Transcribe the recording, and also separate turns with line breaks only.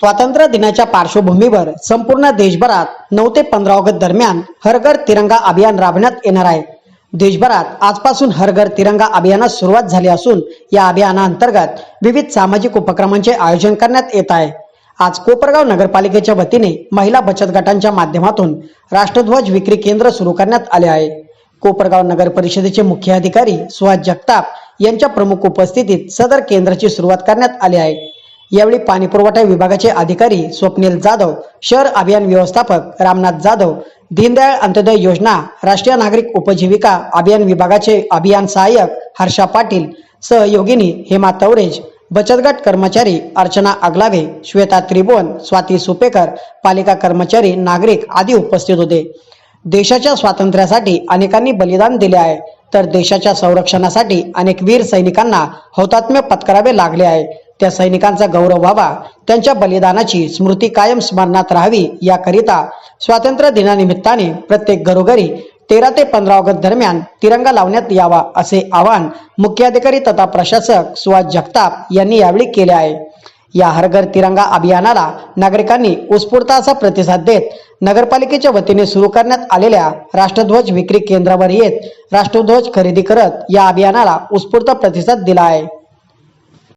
स्वातंत्र्य दिनाच्या पार्श्वभूमीवर संपूर्ण देशभरात नऊ ते पंधरा ऑगस्ट दरम्यान हरघर तिरंगा अभियान राबवण्यात येणार आहे. देशभरात आजपासून हरघर तिरंगा अभियानास सुरुवात झाली असून या अभियानाअंतर्गत विविध सामाजिक उपक्रमांचे आयोजन करण्यात येत आहे. आज कोपरगाव नगरपालिकेच्या वतीने महिला बचत गटांच्या माध्यमातून राष्ट्रध्वज विक्री केंद्र सुरू करण्यात आले आहे. कोपरगाव नगर परिषदेचे मुख्य अधिकारी सुहास जगताप यांच्या प्रमुख उपस्थितीत सदर केंद्राची सुरुवात करण्यात आली आहे. यावेळी पाणी पुरवठा विभागाचे अधिकारी स्वप्नील जाधव शहर अभियान व्यवस्थापक रामनाथ जाधव दीनदयाळ अंत्योदय योजना राष्ट्रीय नागरिक उपजीविका अभियान विभागाचे अभियान सहाय्यक हर्षा पाटील सहयोगिनी हेमा तवरेज बचत गट कर्मचारी अर्चना अगलावे श्वेता त्रिभुवन स्वाती सुपेकर पालिका कर्मचारी नागरिक आदी उपस्थित होते. देशाच्या स्वातंत्र्यासाठी अनेकांनी बलिदान दिले आहे तर देशाच्या संरक्षणासाठी अनेक वीर सैनिकांना हौतात्म्य पत्करावे लागले आहे. त्या सैनिकांचा गौरव व्हावा. त्यांच्या बलिदानाची स्मृती कायम स्मरणात राहावी याकरिता स्वातंत्र्य दिनानिमित्ताने प्रत्येक घरोघरी तेरा ते पंधरा ऑगस्ट दरम्यान तिरंगा लावण्यात यावा असे आवाहन मुख्याधिकारी तथा प्रशासक सुहास जगताप यांनी यावेळी केले आहे. या हरघर तिरंगा अभियानाला नागरिकांनी उत्स्फूर्त असा प्रतिसाद देत नगरपालिकेच्या वतीने सुरू करण्यात आलेल्या राष्ट्रध्वज विक्री केंद्रावर येत राष्ट्रध्वज खरेदी करत या अभियानाला उत्स्फूर्त प्रतिसाद दिला आहे.